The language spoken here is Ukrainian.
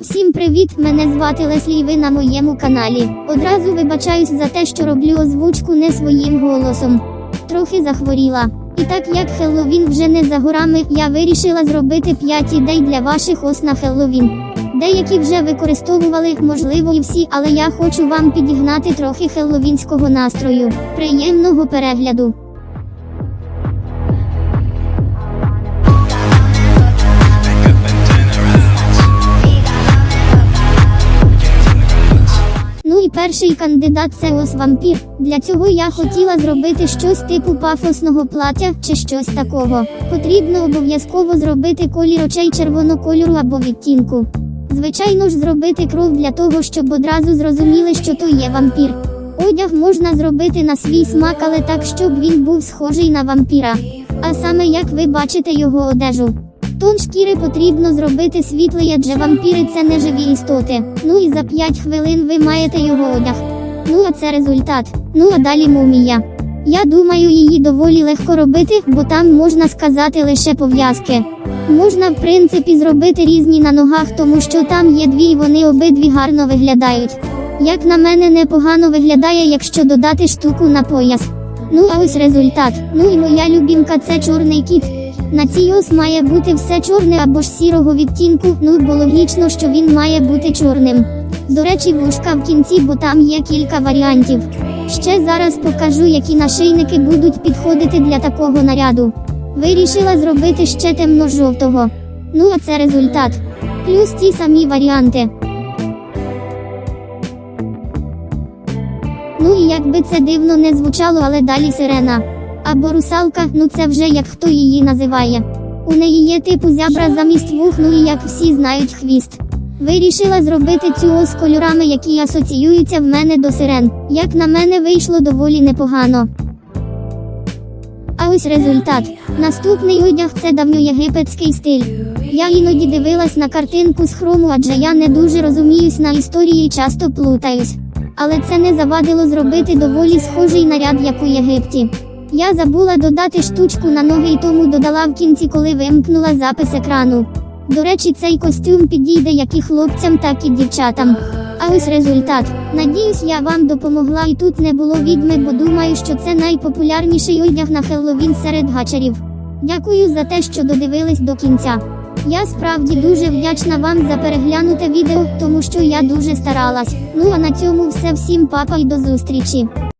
Всім привіт! Мене звати Леслі і ви на моєму каналі. Одразу вибачаюсь за те, що роблю озвучку не своїм голосом. Трохи захворіла. І так як Хеллоуін вже не за горами, я вирішила зробити 5 ідей для ваших ос на Хеллоуін. Деякі вже використовували, можливо, і всі, але я хочу вам підігнати трохи хеллоуінського настрою. Приємного перегляду! Перший кандидат це ос вампір. Для цього я хотіла зробити щось типу пафосного плаття чи щось такого. Потрібно обов'язково зробити колір очей червоного кольору або відтінку. Звичайно ж, зробити кров для того, щоб одразу зрозуміли, що то є вампір. Одяг можна зробити на свій смак, але так, щоб він був схожий на вампіра. А саме як ви бачите його одежу. Тон шкіри потрібно зробити світлий, адже вампіри це не живі істоти. Ну і за 5 хвилин ви маєте його одяг. Ну а це результат. Ну а далі мумія. Я думаю, її доволі легко робити, бо там можна сказати лише пов'язки. Можна, в принципі, зробити різні на ногах, тому що там є дві і вони обидві гарно виглядають. Як на мене, непогано виглядає, якщо додати штуку на пояс. Ну а ось результат. Ну і моя любімка це чорний кіт. На цій має бути все чорне або ж сірого відтінку, ну бо логічно, що він має бути чорним. До речі, вушка в кінці, бо там є кілька варіантів. Ще зараз покажу, які нашийники будуть підходити для такого наряду. Вирішила зробити ще темно-жовтого. Ну а це результат. Плюс ті самі варіанти. Ну і якби це дивно не звучало, але далі сирена. Або русалка, ну це вже як хто її називає. У неї є типу зябра замість вух, ну і як всі знають хвіст. Вирішила зробити цю ос кольорами, які асоціюються в мене до сирен. Як на мене вийшло доволі непогано. А ось результат. Наступний одяг це давньоєгипетський стиль. Я іноді дивилась на картинку з хрому, адже я не дуже розуміюсь на історії і часто плутаюсь. Але це не завадило зробити доволі схожий наряд, як у Єгипті. Я забула додати штучку на ноги і тому додала в кінці, коли вимкнула запис екрану. До речі, цей костюм підійде як і хлопцям, так і дівчатам. А ось результат. Надіюсь, я вам допомогла і тут не було відьми, бо думаю, що це найпопулярніший одяг на Хеллоуін серед гачерів. Дякую за те, що додивились до кінця. Я справді дуже вдячна вам за переглянуте відео, тому що я дуже старалась. Ну а на цьому все всім папа і до зустрічі.